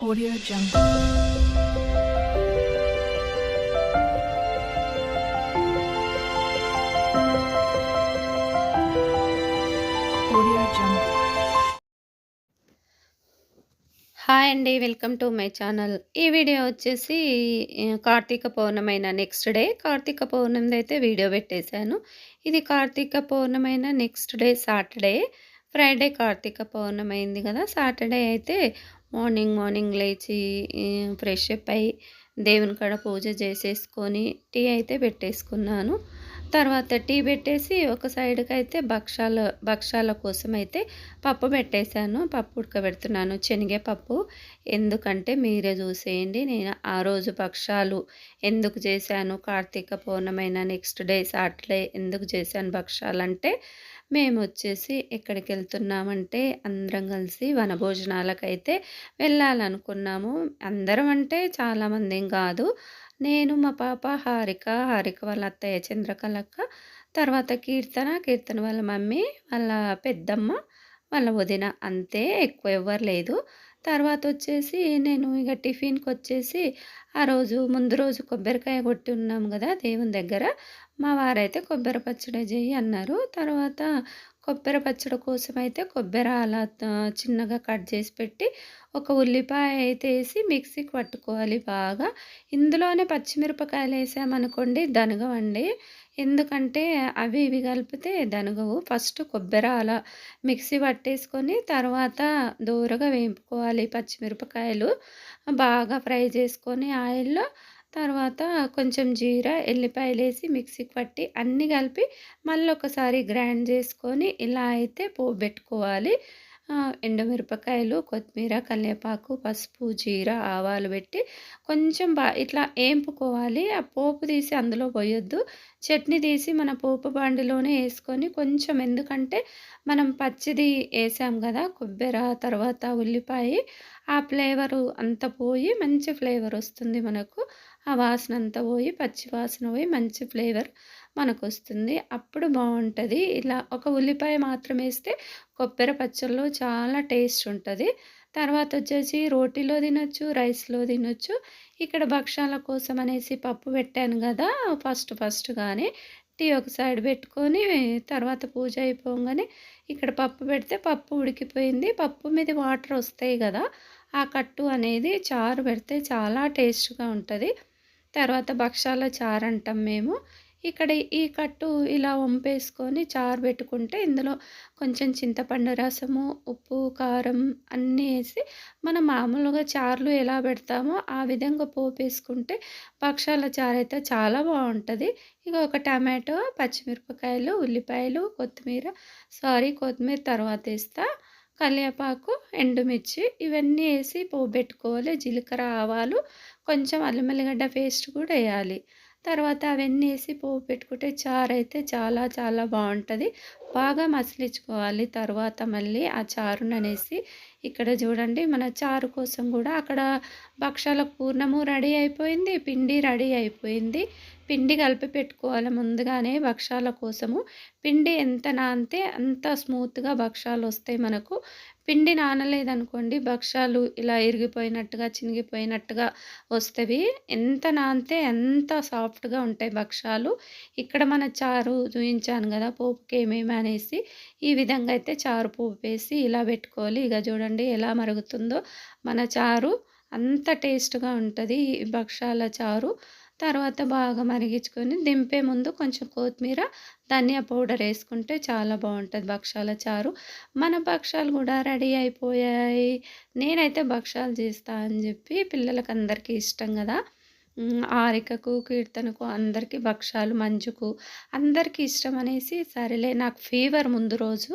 Audio Jungle. Hi అండి welcome to my channel ఈ video వచ్చేసి కార్తీక పౌర్ణమైన నెక్స్ట్ డే కార్తీక పౌర్ణమిది అయితే వీడియో పెట్టేశాను. ఇది Karthika పౌర్ణమైన next day Saturday Friday Karthika పౌర్ణమైంది కదా సాటర్డే అయితే మార్నింగ్ మార్నింగ్ లేచి ఫ్రెష్ అప్ అయ్యి దేవుని కాడ పూజ చేసేసుకొని టీ అయితే పెట్టేసుకున్నాను. తర్వాత టీ పెట్టేసి ఒక సైడ్కి అయితే భక్షాల భక్షాల కోసం అయితే పప్పు పెట్టేశాను. పప్పు ఉడకబెడుతున్నాను. శనగపప్పు. ఎందుకంటే మీరే చూసేయండి. నేను ఆ రోజు భక్షాలు ఎందుకు చేశాను? కార్తీక పౌర్ణమైన నెక్స్ట్ డే సాటర్డే ఎందుకు చేశాను భక్షాలంటే మేము వచ్చేసి ఎక్కడికి వెళ్తున్నామంటే అందరం కలిసి వనభోజనాలకైతే వెళ్ళాలనుకున్నాము. అందరం అంటే చాలామంది కాదు. నేను మా పాప హారిక హారిక వాళ్ళ అత్తయ్య చంద్రకళక్క తర్వాత కీర్తన కీర్తన వాళ్ళ మమ్మీ వాళ్ళ పెద్దమ్మ వాళ్ళ వదిన అంతే ఎక్కువ ఎవ్వరు లేదు. తర్వాత వచ్చేసి నేను ఇక టిఫిన్కి వచ్చేసి ఆ రోజు ముందు రోజు కొబ్బరికాయ కొట్టి ఉన్నాం కదా దేవుని దగ్గర. మా వారైతే కొబ్బరి పచ్చడి చెయ్యి అన్నారు. తర్వాత కొబ్బరి పచ్చడి కోసం అయితే కొబ్బరి అలా చిన్నగా కట్ చేసి పెట్టి ఒక ఉల్లిపాయ అయితే వేసి మిక్సీకి పట్టుకోవాలి బాగా. ఇందులోనే పచ్చిమిరపకాయలు వేసామనుకోండి దనగవండి ఎందుకంటే అవి ఇవి కలిపితే దనగవు. ఫస్ట్ కొబ్బరి అలా మిక్సీ పట్టేసుకొని తర్వాత దూరగా వేపుకోవాలి పచ్చిమిరపకాయలు. బాగా ఫ్రై చేసుకొని ఆయిల్లో తర్వాత కొంచెం జీర ఎల్లిపాయలు వేసి మిక్సీకి పట్టి అన్నీ కలిపి మళ్ళీ ఒకసారి గ్రైండ్ చేసుకొని ఇలా అయితే పోబెట్టుకోవాలి ఆ, ఎండుమిరపకాయలు కొత్తిమీర కరివేపాకు పసుపు జీర ఆవాలు పెట్టి కొంచెం బా ఇట్లా ఏంపుకోవాలి. ఆ పోపు తీసి అందులో పోయొద్దు. చట్నీ తీసి మన పోపు బాండిలోనే వేసుకొని కొంచెం ఎందుకంటే మనం పచ్చిది వేసాం కదా కొబ్బరి తర్వాత ఉల్లిపాయ ఆ ఫ్లేవరు అంతా పోయి మంచి ఫ్లేవర్ వస్తుంది మనకు. ఆ వాసన అంతా పోయి పచ్చి వాసన పోయి మంచి ఫ్లేవర్ మనకు వస్తుంది అప్పుడు బాగుంటుంది. ఇలా ఒక ఉల్లిపాయ మాత్రం వేస్తే కొబ్బరి పచ్చళ్ళు చాలా టేస్ట్ ఉంటుంది. తర్వాత వచ్చేసి రోటీలో తినొచ్చు రైస్లో తినొచ్చు. ఇక్కడ భక్షాల కోసం అనేసి పప్పు పెట్టాను కదా ఫస్ట్ ఫస్ట్ కానీ టీ ఒక సైడ్ పెట్టుకొని తర్వాత పూజ అయిపోగానే ఇక్కడ పప్పు పెడితే పప్పు ఉడికిపోయింది. పప్పు మీద వాటర్ వస్తాయి కదా ఆ కట్టు అనేది చారు పెడితే చాలా టేస్ట్గా ఉంటుంది. తర్వాత భక్షాల చారు అంటాం మేము. ఇక్కడ ఈ కట్టు ఇలా వంపేసుకొని చారు పెట్టుకుంటే ఇందులో కొంచెం చింతపండు రసము ఉప్పు కారం అన్నీ వేసి మనం మామూలుగా చారులు ఎలా పెడతామో ఆ విధంగా పోపేసుకుంటే భక్షాల చారు అయితే చాలా బాగుంటుంది. ఇక ఒక టమాటో పచ్చిమిరపకాయలు ఉల్లిపాయలు కొత్తిమీర సారీ కొత్తిమీర తర్వాత వేస్తా. కరివేపాకు ఎండుమిర్చి ఇవన్నీ వేసి పోబెట్టుకోవాలి. జీలకర్ర ఆవాలు కొంచెం అల్లం వెల్లిగడ్డ పేస్ట్ కూడా వేయాలి. తర్వాత అవన్నీ వేసి పోపు పెట్టుకుంటే చారు అయితే చాలా చాలా బాగుంటుంది. బాగా మసిలించుకోవాలి. తర్వాత మళ్ళీ ఆ చారును అనేసి ఇక్కడ చూడండి మన చారు కోసం కూడా అక్కడ భక్షాల పూర్ణము రెడీ అయిపోయింది పిండి రెడీ అయిపోయింది. పిండి కలిపి పెట్టుకోవాలి ముందుగానే భక్షాల కోసము. పిండి ఎంత నానితే అంత స్మూత్గా భక్షాలు వస్తాయి మనకు. పిండి నానలేదనుకోండి భక్షాలు ఇలా ఇరిగిపోయినట్టుగా చినిగిపోయినట్టుగా వస్తవి. ఎంత నానితే ఎంత సాఫ్ట్గా ఉంటాయి భక్షాలు ఇక్కడ మన చారు చూపించాను కదా పోపుకి ఏమేమి అనేసి ఈ విధంగా అయితే చారు పోపు వేసి ఇలా పెట్టుకోవాలి. ఇక చూడండి ఎలా మరుగుతుందో. మన చారు అంత టేస్ట్గా ఉంటుంది ఈ భక్షాల చారు. తర్వాత బాగా మరిగించుకొని దింపే ముందు కొంచెం కొత్తిమీర ధనియా పౌడర్ వేసుకుంటే చాలా బాగుంటుంది భక్షాల చారు. మన భక్షాలు కూడా రెడీ అయిపోయాయి. నేనైతే భక్షాలు చేస్తా అని చెప్పి పిల్లలకి అందరికీ ఇష్టం కదా. ఆరికకు కీర్తనకు అందరికీ భక్ష్యాలు మంచుకు అందరికీ ఇష్టం అనేసి సరేలే నాకు ఫీవర్ ముందు రోజు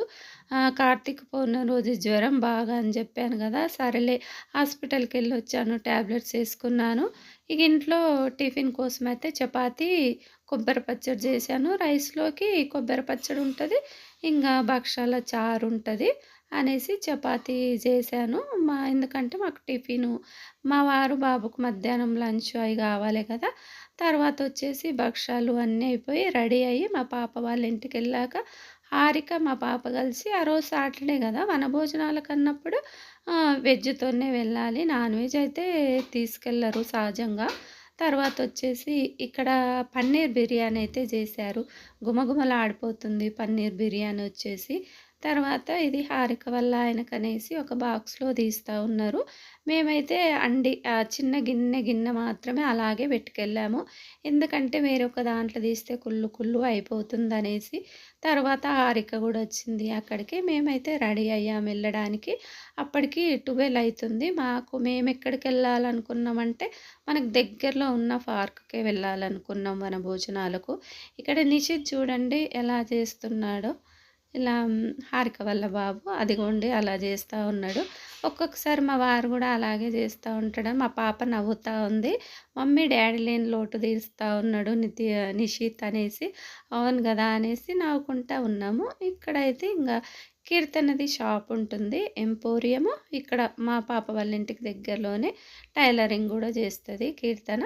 కార్తీక పౌర్ణమి రోజు జ్వరం బాగా అని చెప్పాను కదా సరేలే హాస్పిటల్కి వెళ్ళి వచ్చాను ట్యాబ్లెట్స్ వేసుకున్నాను. ఇక ఇంట్లో టిఫిన్ కోసం అయితే చపాతి కొబ్బరి పచ్చడి చేశాను. రైస్లోకి కొబ్బరి పచ్చడి ఉంటుంది ఇంకా భక్షాల చారు ఉంటుంది. అనేసి చపాతీ చేశాను మా ఎందుకంటే మాకు టిఫిను మా వారు బాబుకు మధ్యాహ్నం లంచ్ అవి కావాలి కదా తర్వాత వచ్చేసి భక్షాలు అన్నీ అయిపోయి రెడీ అయ్యి మా పాప వాళ్ళ ఇంటికి వెళ్ళాక హారిక మా పాప కలిసి ఆ రోజు సాటర్డే కదా వనభోజనాలకు అన్నప్పుడు వెజ్‌తోనే వెళ్ళాలి. నాన్ వెజ్ అయితే తీసుకెళ్ళరు సహజంగా. తర్వాత వచ్చేసి ఇక్కడ పన్నీర్ బిర్యానీ అయితే చేశారు. గుమగుమలాడిపోతుంది పన్నీర్ బిర్యానీ వచ్చేసి. తర్వాత ఇది హారిక వాళ్ళ ఆయనకనేసి ఒక బాక్స్‌లో తీస్తా ఉన్నారు. మేమైతే అండి చిన్న గిన్నె గిన్నె మాత్రమే అలాగే పెట్టుకెళ్ళాము. ఎందుకంటే వేరొక దాంట్లో తీస్తే కుళ్ళు కుళ్ళు అయిపోతుంది అనేసి తర్వాత హారిక కూడా వచ్చింది అక్కడికి. మేమైతే రెడీ అయ్యాము వెళ్ళడానికి అప్పటికి ట్వెల్వ్ అవుతుంది మాకు మేము ఎక్కడికి వెళ్ళాలనుకున్నామంటే మనకు దగ్గరలో ఉన్న పార్క్‌కే వెళ్ళాలనుకున్నాం మన భోజనాలకు ఇక్కడ నిషిత్ చూడండి ఎలా చేస్తున్నాడో. ఇలా హారిక వల్ల బాబు అదిగోండి అలా చేస్తూ ఉన్నాడు. ఒక్కొక్కసారి మా వారు కూడా అలాగే చేస్తూ ఉంటాడు. మా పాప నవ్వుతూ ఉంది. మమ్మీ డాడీ లేని లోటు తీరుస్తూ ఉన్నాడు నితి నిషిత్ అనేసి. అవును కదా అనేసి నవ్వుకుంటా ఉన్నాము. ఇక్కడైతే ఇంకా కీర్తనది షాప్ ఉంటుంది. ఎంపోరియము ఇక్కడ మా పాప వాళ్ళ ఇంటికి దగ్గరలోనే టైలరింగ్ కూడా చేస్తుంది కీర్తన.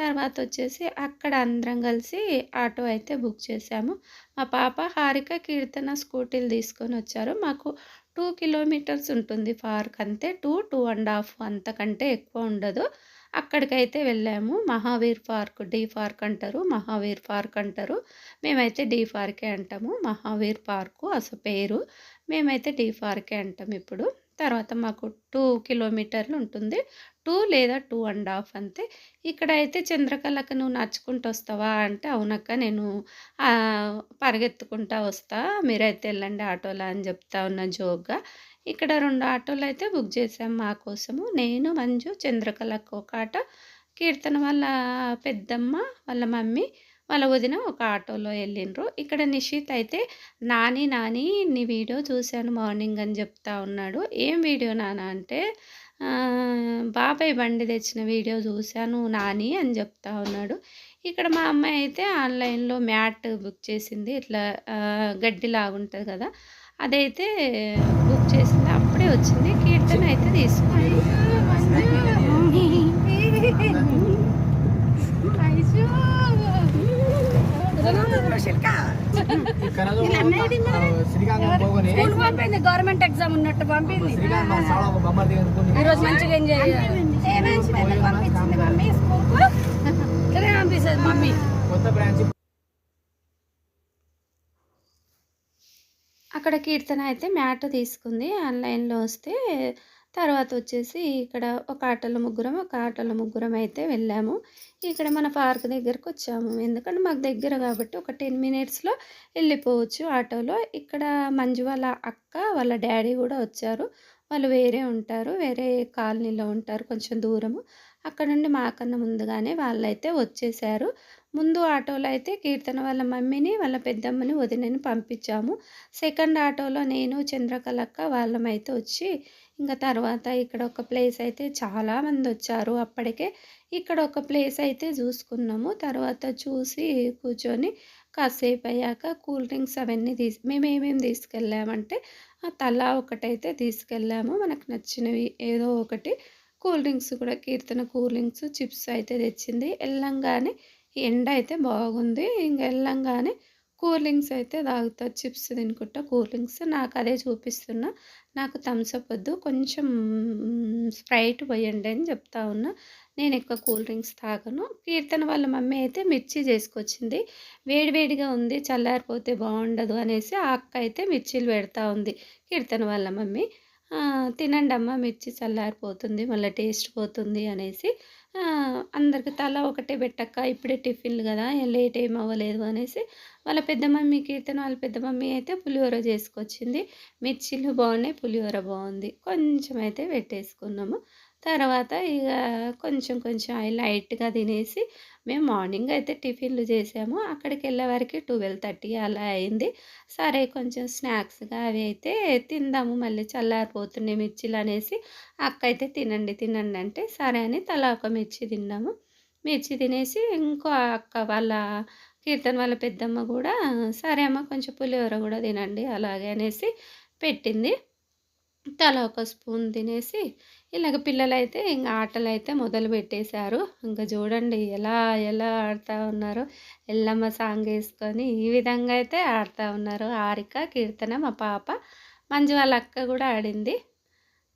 తర్వాత వచ్చేసి అక్కడ అందరం కలిసి ఆటో అయితే బుక్ చేసాము మా పాప, హారిక, కీర్తన స్కూటీలు తీసుకొని వచ్చారు మాకు టూ కిలోమీటర్స్ ఉంటుంది పార్క్ అంతే. 2, 2 ½ అంతకంటే ఎక్కువ ఉండదు. అక్కడికైతే వెళ్ళాము. మహావీర్ పార్క్, డీ పార్క్ అంటారు. మహావీర్ పార్క్ అంటారు. మేమైతే డీ పార్కే అంటాము. మహావీర్ పార్కు అసలు పేరు. మేమైతే డీ పార్కే అంటాం ఇప్పుడు. తర్వాత మాకు టూ కిలోమీటర్లు ఉంటుంది. టూ లేదా టూ అండ్ హాఫ్ అంతే. ఇక్కడ అయితే చంద్రకళకి "నువ్వు నడుచుకుంటూ వస్తావా?" అంటే "అవునక్క నేను పరిగెత్తుకుంటా వస్తా. మీరైతే వెళ్ళండి ఆటోలో" అని చెప్తా ఉన్న జోక్‌గా. ఇక్కడ రెండు ఆటోలు అయితే బుక్ చేశాం మా కోసము. నేను, మంజు, చంద్రకళకు ఒక ఆటో, కీర్తన వాళ్ళ పెద్దమ్మ, వాళ్ళ మమ్మీ, వాళ్ళ వదిన ఒక ఆటోలో ఎళ్ళిండ్రు. ఇక్కడ నిషిత్ అయితే "నాని నాని నీ వీడియో చూశాను మార్నింగ్" అని చెప్తా ఉన్నాడు. "ఏం వీడియో నాన్న" అంటే "బాబాయ్ బండి తెచ్చిన వీడియో చూశాను నాని" అని చెప్తా ఉన్నాడు. ఇక్కడ మా అమ్మాయి అయితే ఆన్‌లైన్‌లో మ్యాట్ బుక్ చేసింది. ఇట్లా ఆహ్, గడ్డిలాగుంటది కదా! అదైతే బుక్ చేసింది. అప్పుడే వచ్చింది. కీర్తన అయితే తీసుకుంది. స్కూల్ పంపింది గవర్నమెంట్ ఎగ్జామ్ ఉన్నట్టు పంపింది. ఈ రోజు మంచిగా ఎంజాయ్ పంపిస్తుంది మమ్మీ. కొత్త బ్రాంచ్. అక్కడ కీర్తన అయితే మ్యాట్ తీసుకుంది. ఆన్‌లైన్‌లో వస్తే తర్వాత వచ్చేసి ఇక్కడ ఒక ఆటోలో ముగ్గురం, ఒక ఆటోలో ముగ్గురం అయితే వెళ్ళాము. ఇక్కడ మన పార్క్ దగ్గరకొచ్చాము. ఎందుకంటే మాకు దగ్గర కాబట్టి ఒక 10 మినిట్స్‌లో వెళ్ళిపోవచ్చు ఆటోలో. ఇక్కడ మంజు వాళ్ళ అక్క, వాళ్ళ డాడీ కూడా వచ్చారు. వాళ్ళు వేరే ఉంటారు. వేరే కాలనీలో ఉంటారు కొంచెం దూరము. అక్కడ నుండి మాకన్నా ముందుగానే వాళ్ళైతే వచ్చేసారు. ముందు ఆటోలో అయితే కీర్తన వాళ్ళ మమ్మీని, వాళ్ళ పెద్దమ్మని, వదినని పంపించాము. సెకండ్ ఆటోలో నేను, చంద్రకళక్క వాళ్ళమైతే వచ్చి ఇంకా తర్వాత ఇక్కడ ఒక ప్లేస్ అయితే చాలా మందొచ్చారు అప్పటికే. ఇక్కడ ఒక ప్లేస్ అయితే చూసుకున్నాము. తర్వాత చూసి కూర్చొని కాసేపు అయ్యాక కూల్ డ్రింక్స్ అవన్నీ తీసి ఏమేమి తీసుకెళ్ళామంటే ఆ తలా ఒకటైతే తీసుకెళ్ళాము. మనకు నచ్చినవి ఏదో ఒకటి. కూల్ డ్రింక్స్ కూడా కీర్తన కూల్ డ్రింక్స్, చిప్స్ అయితే తెచ్చింది. వెళ్ళంగానే ఎండ అయితే బాగుంది. ఇంక వెళ్ళంగానే కూల్ డ్రింక్స్ అయితే తాగుతా. చిప్స్ తినుకుంటా కూల్ డ్రింక్స్. అదే చూపిస్తున్నా. నాకు థమ్స్ అప్ వద్దు. కొంచెం స్ప్రైట్ పోయండి అని చెప్తా ఉన్నా. నేనెక్కువ కూల్ డ్రింక్స్ తాగను. కీర్తన వాళ్ళ మమ్మీ అయితే మిర్చి చేసుకొచ్చింది. వేడివేడిగా ఉంది. చల్లారిపోతే బాగుండదు అనేసి ఆ అక్క అయితే మిర్చీలు పెడతా ఉంది. కీర్తన వాళ్ళ మమ్మీ. తినండి "తినండమ్మా మిర్చి చల్లారిపోతుంది. మళ్ళీ టేస్ట్ పోతుంది" అనేసి అందరికి తల ఒకటే పెట్టక్క ఇప్పుడే టిఫిన్‌లు కదా లేట్ ఏం అవ్వలేదు అనేసి వాళ్ళ పెద్ద మమ్మీ కీర్తన వాళ్ళ పెద్ద మమ్మీ అయితే పులిహోర చేసుకొచ్చింది. మిర్చిలు బాగున్నాయి పులిహోర బాగుంది కొంచెం అయితే పెట్టేసుకున్నాము. తర్వాత ఇక కొంచెం కొంచెం లైట్‌గా తినేసి మేము మార్నింగ్ అయితే టిఫిన్‌లు చేసాము. అక్కడికెళ్ళే వరకి 12:30 అలా అయింది. సరే కొంచెం స్నాక్స్‌గా అవి అయితే తిందాము మళ్ళీ చల్లారిపోతున్నాయి అనేసి అక్క అయితే "తినండి తినండి" అంటే సరే అని తలా ఒక మిర్చి తిన్నాము. మిర్చి తినేసి ఇంకో అక్క వాళ్ళ కీర్తన వాళ్ళ పెద్దమ్మ కూడా "సరే అమ్మ కొంచెం పులిహోర కూడా తినండి" అలాగే అనేసి పెట్టింది. తలా ఒక స్పూన్ తినేసి ఇలాగ పిల్లలైతే అయితే మొదలు మొదలుపెట్టేశారు. ఇంకా చూడండి ఎలా ఎలా ఆడుతూ ఉన్నారో. ఎల్లమ్మ సాంగ్ వేసుకొని ఈ విధంగా అయితే ఆడుతూ ఉన్నారు. హారిక, కీర్తన, మా పాప, మంజు వాళ్ళ అక్క కూడా ఆడింది.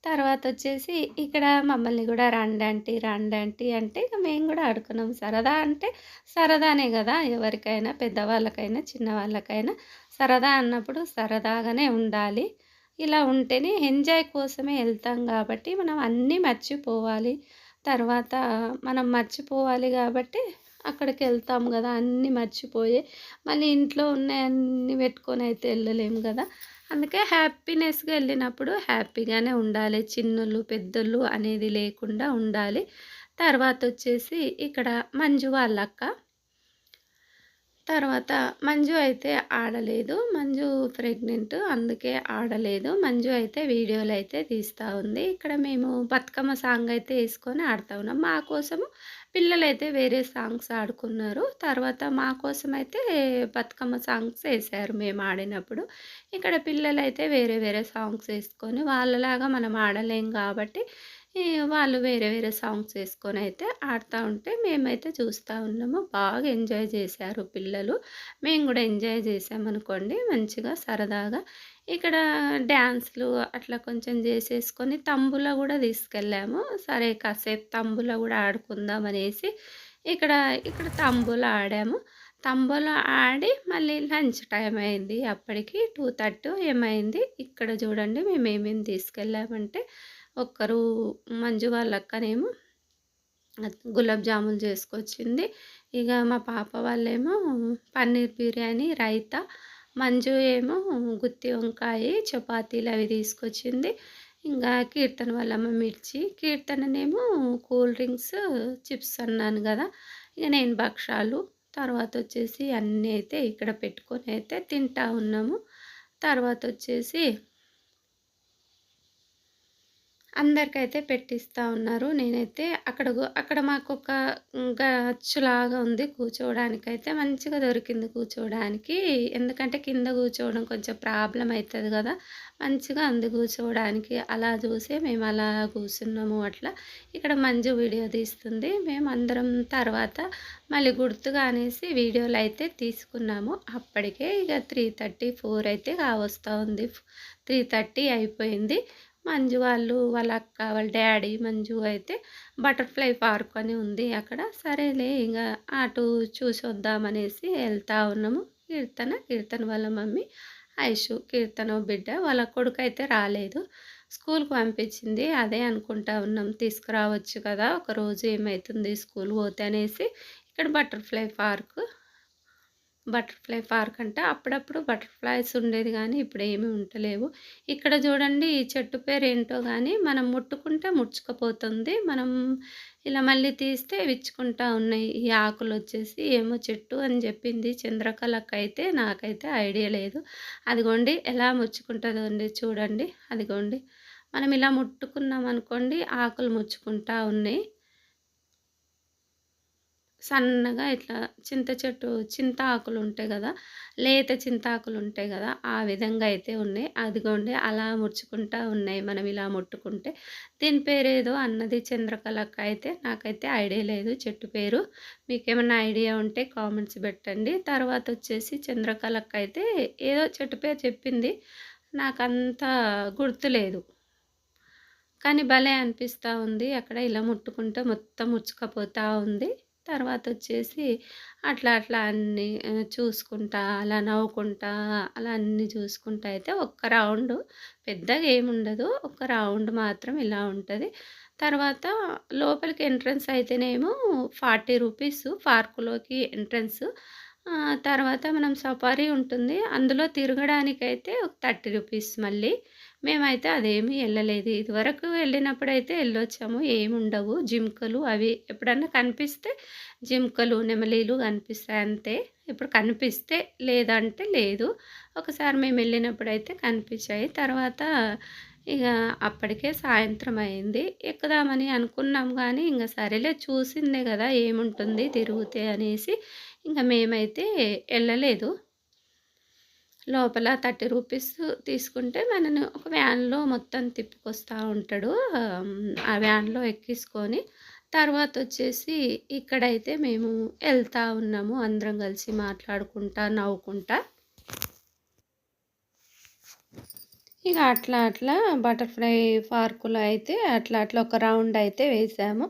తర్వాత వచ్చేసి ఇక్కడ మమ్మల్ని కూడా రండి ఆంటీ రండి అంటే ఇక మేము కూడా ఆడుకున్నాం సరదా అంటే సరదానే కదా ఎవరికైనా పెద్దవాళ్ళకైనా చిన్నవాళ్ళకైనా సరదా అన్నప్పుడు సరదాగానే ఉండాలి ఇలా ఉంటేనే ఎంజాయ్ కోసమే వెళ్తాం కాబట్టి మనం అన్నీ మర్చిపోవాలి. తర్వాత మనం మర్చిపోవాలి కాబట్టి అక్కడికి వెళ్తాం కదా అన్నీ మర్చిపోయి. మళ్ళీ ఇంట్లో ఉన్నాయన్నీ పెట్టుకొని అయితే వెళ్ళలేము కదా. అందుకే హ్యాపీనెస్గా వెళ్ళినప్పుడు హ్యాపీగానే ఉండాలి. చిన్నోళ్ళు పెద్దోళ్ళు అనేది లేకుండా ఉండాలి. తర్వాత వచ్చేసి ఇక్కడ మంజు వాళ్ళక్క తర్వాత మంజు అయితే ఆడలేదు. మంజు ప్రెగ్నెంట్ అందుకే ఆడలేదు. మంజు అయితే వీడియోలు అయితే తీస్తూ ఉంది. ఇక్కడ మేము బతుకమ్మ సాంగ్ అయితే వేసుకొని ఆడుతూ ఉన్నాం. మా కోసము పిల్లలైతే వేరే సాంగ్స్ ఆడుకున్నారు. తర్వాత మా కోసం అయితే బతుకమ్మ సాంగ్స్ వేసారు మేము ఆడినప్పుడు. ఇక్కడ పిల్లలైతే వేరే వేరే సాంగ్స్ వేసుకొని వాళ్ళలాగా మనం ఆడలేం కాబట్టి వాళ్ళు వేరే వేరే సాంగ్స్ వేసుకొని అయితే ఆడుతూ ఉంటే మేమైతే చూస్తూ ఉన్నాము. బాగా ఎంజాయ్ చేశారు పిల్లలు. మేము కూడా ఎంజాయ్ చేసామనుకోండి మంచిగా సరదాగా. ఇక్కడ డ్యాన్స్లు అట్లా కొంచెం చేసేసుకొని తంబుల కూడా తీసుకెళ్ళాము. సరే కాసేపు తంబుల కూడా ఆడుకుందాం అనేసి ఇక్కడ ఇక్కడ తంబుల ఆడాము. తంబుల ఆడి మళ్ళీ లంచ్ టైం అయింది. అప్పటికి టూ థర్టీ ఏమైంది? ఇక్కడ చూడండి మేము ఏమేమి తీసుకెళ్ళామంటే ఒక్కరు మంజు వాళ్ళక్కనేమో గులాబ్ జాములు చేసుకొచ్చింది. ఇక మా పాప వాళ్ళేమో పన్నీర్ బిర్యానీ రైతా మంజు ఏమో గుత్తి వంకాయ చపాతీలు అవి తీసుకొచ్చింది. ఇంకా కీర్తన వాళ్ళమ్మ మిర్చి కీర్తననేమో కూల్ డ్రింక్స్ చిప్స్ అన్నాను కదా. ఇక నేను భక్షాలు తర్వాత వచ్చేసి అన్నీ అయితే ఇక్కడ పెట్టుకొని అయితే తింటా ఉన్నాము. తర్వాత వచ్చేసి అందరికైతే పెట్టిస్తూ ఉన్నారు. నేనైతే అక్కడ అక్కడ మాకు ఒక గచ్చులాగా ఉంది కూర్చోవడానికి అయితే మంచిగా దొరికింది కూర్చోవడానికి. ఎందుకంటే కింద కూర్చోవడం కొంచెం ప్రాబ్లం అవుతుంది కదా. మంచిగా అంది కూర్చోవడానికి. అలా చూసి మేము అలా కూర్చున్నాము అట్లా. ఇక్కడ మంజు వీడియో తీస్తుంది. మేము అందరం తర్వాత మళ్ళీ గుర్తుగా అనేసి వీడియోలు అయితే తీసుకున్నాము. అప్పటికే ఇక త్రీ థర్టీ ఫోర్ అయితే కావస్తూ ఉంది. త్రీ థర్టీ అయిపోయింది. మంజు వాళ్ళు వాళ్ళ అక్క వాళ్ళ డాడీ మంజు అయితే బటర్ఫ్లై పార్క్ అని ఉంది అక్కడ. సరేలే ఇంకా అటు చూసి వద్దామనేసి వెళ్తా ఉన్నాము. కీర్తన కీర్తన వాళ్ళ మమ్మీ ఐషు కీర్తన బిడ్డ. వాళ్ళ కొడుకు అయితే రాలేదు. స్కూల్కి పంపించింది. అదే అనుకుంటా ఉన్నాం. తీసుకురావచ్చు కదా ఒకరోజు ఏమవుతుంది స్కూల్ పోతే అనేసి ఇక్కడ బటర్ఫ్లై పార్క్ బటర్ఫ్లై పార్క్ అంటే. అప్పుడప్పుడు బటర్ఫ్లైస్ ఉండేది కానీ ఇప్పుడు ఏమీ ఉండలేవు. ఇక్కడ చూడండి ఈ చెట్టు పేరు ఏంటో కానీ మనం ముట్టుకుంటే ముడుచుకుపోతుంది. మనం ఇలా మళ్ళీ తీస్తే విచ్చుకుంటా ఉన్నాయి. ఈ ఆకులు వచ్చేసి ఏమో చెట్టు అని చెప్పింది. చంద్రకళకు అయితే నాకైతే ఐడియా లేదు. అదిగోండి ఎలా ముచ్చుకుంటుందో అండి చూడండి. అదిగోండి. మనం ఇలా ముట్టుకున్నాం అనుకోండి ఆకులు ముచ్చుకుంటా ఉన్నాయి. సన్నగా ఇట్లా చింత చెట్టు చింత ఆకులు ఉంటాయి కదా లేత చింతాకులు ఉంటాయి కదా ఆ విధంగా అయితే ఉన్నాయి. అదిగోండి అలా ముడుచుకుంటా ఉన్నాయి. మనం ఇలా ముట్టుకుంటే దీని పేరు ఏదో అన్నది చంద్రకళక్క అయితే నాకైతే ఐడియా లేదు చెట్టు పేరు. మీకేమైనా ఐడియా ఉంటే కామెంట్స్ పెట్టండి. తర్వాత వచ్చేసి చంద్రకళక్క అయితే ఏదో చెట్టు పేరు చెప్పింది. నాకంత గుర్తులేదు కానీ భలే అనిపిస్తూ ఉంది. అక్కడ ఇలా ముట్టుకుంటే మొత్తం ముచ్చుకపోతూ ఉంది. తర్వాత వచ్చేసి అట్లా అట్లా అన్నీ చూసుకుంటా అలా నవ్వుకుంటా అలా అన్నీ చూసుకుంటా అయితే ఒక్క రౌండ్ పెద్దగా ఏముండదు ఒక రౌండ్ మాత్రం ఇలా ఉంటుంది. తర్వాత లోపలికి ఎంట్రన్స్ అయితేనేమో ఫార్టీ రూపీస్ పార్కులోకి ఎంట్రన్స్. తర్వాత మనం సఫారీ ఉంటుంది. అందులో తిరగడానికైతే ఒక థర్టీ రూపీస్ మళ్ళీ. మేమైతే అదేమీ వెళ్ళలేదు ఇదివరకు వెళ్ళినప్పుడైతే వెళ్ళొచ్చాము ఏమి ఉండవు జింకలు అవి ఎప్పుడన్నా కనిపిస్తే జింకలు నెమలీలు కనిపిస్తాయి అంతే. ఇప్పుడు కనిపిస్తే లేదంటే లేదు. ఒకసారి మేము వెళ్ళినప్పుడైతే కనిపించాయి. తర్వాత ఇక అప్పటికే సాయంత్రం అయింది. ఎక్కుదామని అనుకున్నాం కానీ ఇంకా సరేలే చూసిందే కదా ఏముంటుంది తిరుగుతే అనేసి ఇంకా మేమైతే వెళ్ళలేదు లోపల థర్టీ రూపీస్ తీసుకుంటే మనని ఒక వ్యాన్లో మొత్తం తిప్పుకొస్తూ ఉంటాడు. ఆ వ్యాన్లో ఎక్కించుకొని తర్వాత వచ్చేసి ఇక్కడైతే మేము వెళ్తూ ఉన్నాము. అందరం కలిసి మాట్లాడుకుంటా నవ్వుకుంటా. ఇక అట్లా అట్లా బటర్ఫ్లై పార్కులో అయితే అట్లా అట్లా ఒక రౌండ్ అయితే వేసాము.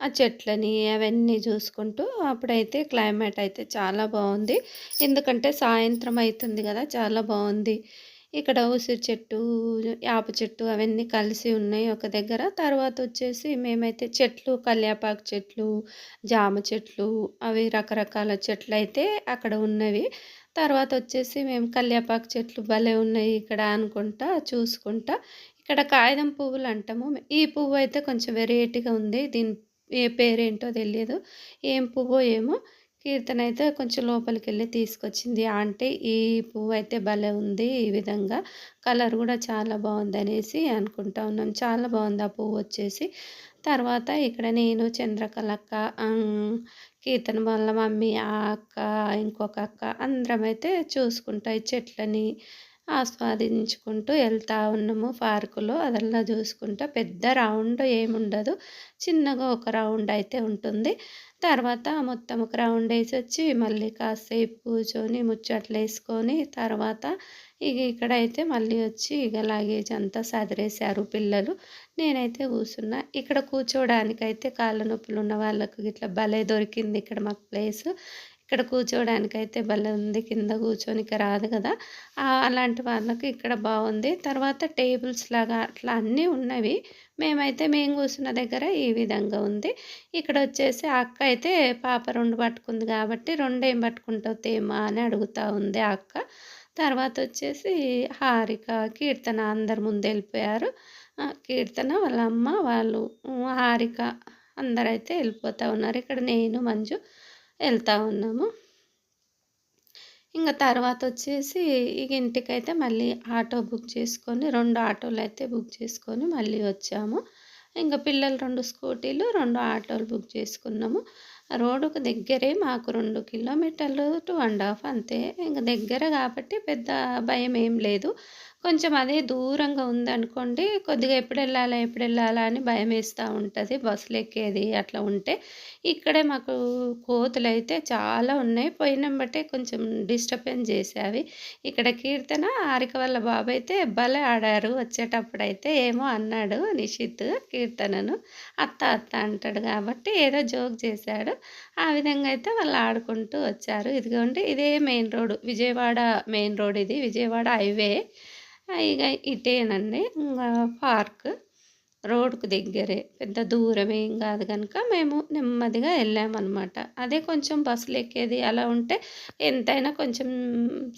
ఆ చెట్లని అవన్నీ చూసుకుంటూ అప్పుడైతే క్లైమేట్ అయితే చాలా బాగుంది. ఎందుకంటే సాయంత్రం అవుతుంది కదా చాలా బాగుంది. ఇక్కడ ఉసిరి చెట్టు యాప చెట్టు అవన్నీ కలిసి ఉన్నాయి ఒక దగ్గర. తర్వాత వచ్చేసి మేమైతే చెట్లు కల్యాపాకు చెట్లు జామ చెట్లు అవి రకరకాల చెట్లు అయితే అక్కడ ఉన్నవి. తర్వాత వచ్చేసి మేము కల్యాపాకు చెట్లు భలే ఉన్నాయి ఇక్కడ అనుకుంటా చూసుకుంటా. ఇక్కడ కాగితం పువ్వులు అంటాము. ఈ పువ్వు అయితే కొంచెం వెరైటీగా ఉంది. దీని ఏ పేరేంటో తెలియదు ఏం పువ్వో ఏమో కీర్తన అయితే కొంచెం లోపలికి వెళ్ళి తీసుకొచ్చింది. అంటే ఈ పువ్వు అయితే భలే ఉంది ఈ విధంగా. కలర్ కూడా చాలా బాగుంది అనేసి అనుకుంటా ఉన్నాం చాలా బాగుంది ఆ పువ్వు వచ్చేసి. తర్వాత ఇక్కడ నేను చంద్రకళక్క కీర్తన వాళ్ళ మమ్మీ ఆ అక్క ఇంకొక అక్క అందరం అయితే చూసుకుంటాయి చెట్లని ఆస్వాదించుకుంటూ వెళ్తూ ఉన్నాము పార్కులో. అదల్లా చూసుకుంటా పెద్ద రౌండ్ ఏముండదు. చిన్నగా ఒక రౌండ్ అయితే ఉంటుంది. తర్వాత మొత్తం ఒక రౌండ్ వేసి వచ్చి మళ్ళీ కాసేపు కూర్చొని ముచ్చట్లు వేసుకొని తర్వాత ఇక ఇక్కడైతే మళ్ళీ వచ్చి ఇక లగేజ్ అంతా సదిరేశారు పిల్లలు. నేనైతే కూర్చున్నా ఇక్కడ కూర్చోవడానికైతే కాళ్ళ నొప్పులు ఉన్న వాళ్ళకు ఇట్లా భలే దొరికింది ఇక్కడ మాకు ప్లేస్. ఇక్కడ కూర్చోవడానికి అయితే భలే ఉంది. కింద కూర్చోనికి రాదు కదా. అలాంటి వాళ్ళకి ఇక్కడ బాగుంది. తర్వాత టేబుల్స్ లాగా అట్లా అన్నీ ఉన్నవి. మేమైతే మేము కూర్చున్న దగ్గర ఈ విధంగా ఉంది. ఇక్కడ వచ్చేసి అక్క అయితే పాప రెండు పట్టుకుంది కాబట్టి రెండేం పట్టుకుంటావు తేమా అని అడుగుతూ ఉంది అక్క. తర్వాత వచ్చేసి హారిక కీర్తన అందరు ముందు వెళ్ళిపోయారు. కీర్తన వాళ్ళ అమ్మ వాళ్ళు హారిక అందరైతే వెళ్ళిపోతూ ఉన్నారు. ఇక్కడ నేను మంజు వెళ్తూ ఉన్నాము. ఇంకా తర్వాత వచ్చేసి ఇక ఇంటికైతే మళ్ళీ ఆటో బుక్ చేసుకొని రెండు ఆటోలు అయితే బుక్ చేసుకొని మళ్ళీ వచ్చాము. ఇంకా పిల్లలు రెండు స్కూటీలు రెండు ఆటోలు బుక్ చేసుకున్నాము. రోడ్డుకు దగ్గరే మాకు రెండు కిలోమీటర్లు టూ అండ్ హాఫ్ అంతే. ఇంకా దగ్గర కాబట్టి పెద్ద భయం ఏం లేదు. కొంచెం అదే దూరంగా ఉందనుకోండి కొద్దిగా ఎప్పుడు వెళ్ళాలా ఎప్పుడు వెళ్ళాలా అని భయం వేస్తూ ఉంటుంది. బస్సులు ఎక్కేది అట్లా ఉంటే. ఇక్కడే మాకు కోతులు అయితే చాలా ఉన్నాయి. పోయిన బట్టే కొంచెం డిస్టర్బెన్స్ చేసేవి ఇక్కడ కీర్తన ఆరిక వాళ్ళ బాబు అయితే భలే ఆడారు. వచ్చేటప్పుడు అయితే ఏమో అన్నాడు నిషిత్ కీర్తనను. అత్త అత్త అంటాడు కాబట్టి ఏదో జోక్ చేశాడు. ఆ విధంగా అయితే వాళ్ళు ఆడుకుంటూ వచ్చారు. ఇదిగోండి ఇదే main road Vijayawada main road ఇది. విజయవాడ హైవే. ఇక ఇటేనండి. పార్క్ రోడ్కు దగ్గరే. పెద్ద దూరం ఏం కాదు కనుక మేము నెమ్మదిగా వెళ్ళామన్నమాట. అదే కొంచెం బస్సులు ఎక్కేది అలా ఉంటే ఎంతైనా కొంచెం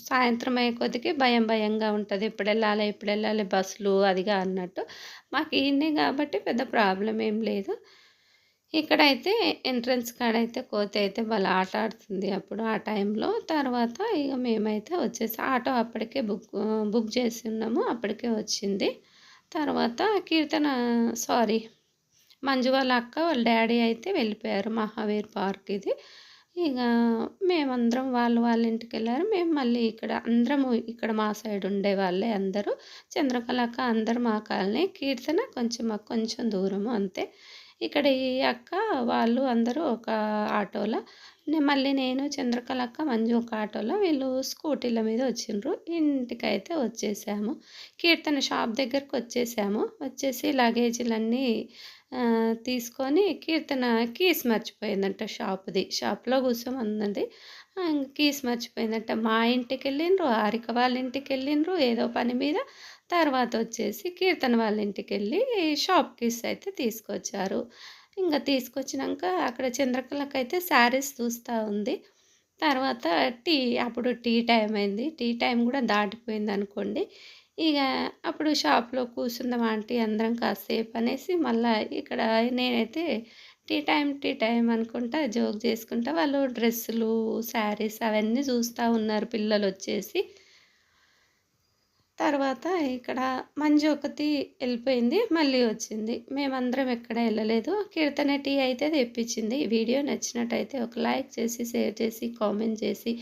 సాయంత్రం అయ్యే కొద్దికి భయం భయంగా ఉంటుంది. ఎప్పుడు వెళ్ళాలి ఎప్పుడు వెళ్ళాలి బస్సులు అదిగా అన్నట్టు. మాకు ఈయనే కాబట్టి పెద్ద ప్రాబ్లం ఏం లేదు. ఇక్కడైతే ఎంట్రన్స్ కాడైతే కోతి అయితే వాళ్ళ ఆట ఆడుతుంది అప్పుడు ఆ టైంలో. తర్వాత ఇక మేమైతే వచ్చేసి ఆటో అప్పటికే బుక్ బుక్ చేసి ఉన్నాము అప్పటికే వచ్చింది. తర్వాత కీర్తన సారీ మంజు వాళ్ళ అక్క వాళ్ళ డాడీ అయితే వెళ్ళిపోయారు మహావీర్ పార్క్ ఇది. ఇక మేమందరం వాళ్ళు వాళ్ళ ఇంటికి వెళ్ళారు. మేము మళ్ళీ ఇక్కడ అందరము ఇక్కడ మా సైడ్ ఉండే వాళ్ళే అందరూ. చంద్రకళ అక్క అందరు మా కాలనీ కీర్తన కొంచెం మాకు కొంచెం దూరము అంతే. ఇక్కడ ఈ అక్క వాళ్ళు అందరూ ఒక ఆటోలో. మళ్ళీ నేను చంద్రకళ అక్క మంజు ఒక ఆటోలో. వీళ్ళు స్కూటీల మీద వచ్చిండ్రు. ఇంటికైతే వచ్చేసాము. కీర్తన షాప్ దగ్గరకు వచ్చేసాము. వచ్చేసి లగేజీలన్నీ తీసుకొని కీర్తన కీస్ మర్చిపోయిందంట షాప్ది. షాప్లో కూర్చోమన్నది కీస్ మర్చిపోయిందంట. మా ఇంటికి వెళ్ళిండ్రు హారిక వాళ్ళ ఇంటికి వెళ్ళిండ్రు ఏదో పని మీద తర్వాత వచ్చేసి కీర్తన వాళ్ళ ఇంటికి వెళ్ళి షాప్కిస్ అయితే తీసుకొచ్చారు. ఇంకా తీసుకొచ్చినాక అక్కడ చంద్రకళకి అయితే శారీస్ చూస్తూ ఉంది. తర్వాత టీ అప్పుడు టీ టైం అయింది. టీ టైం కూడా దాటిపోయింది అనుకోండి ఇక అప్పుడు షాప్లో కూర్చుందాం ఆంటీ అందరం కాసేపు అనేసి మళ్ళీ ఇక్కడ నేనైతే టీ టైం టీ టైం అనుకుంటా జోక్ చేసుకుంటా వాళ్ళు డ్రెస్సులు శారీస్ అవన్నీ చూస్తూ ఉన్నారు పిల్లలు వచ్చేసి తర్వాత ఇక్కడ మంజు ఒకటి వెళ్ళిపోయింది మళ్ళీ వచ్చింది. మేమందరం ఎక్కడ వెళ్ళలేదు. కీర్తన టీ అయితే తెప్పించింది. ఈ వీడియో నచ్చినట్టయితే ఒక లైక్ చేసి షేర్ చేసి కామెంట్ చేసి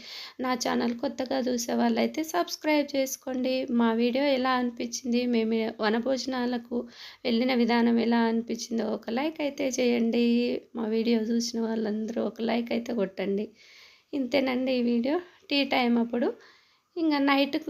నా ఛానల్ కొత్తగా చూసే వాళ్ళైతే సబ్స్క్రైబ్ చేసుకోండి. మా వీడియో ఎలా అనిపించింది? మేము వనభోజనాలకు వెళ్ళిన విధానం ఎలా అనిపించిందో ఒక లైక్ అయితే చేయండి. మా వీడియో చూసిన వాళ్ళందరూ ఒక లైక్ అయితే కొట్టండి. ఇంతేనండి ఈ వీడియో. టీ టైం అప్పుడు. ఇంకా నైట్ కూడా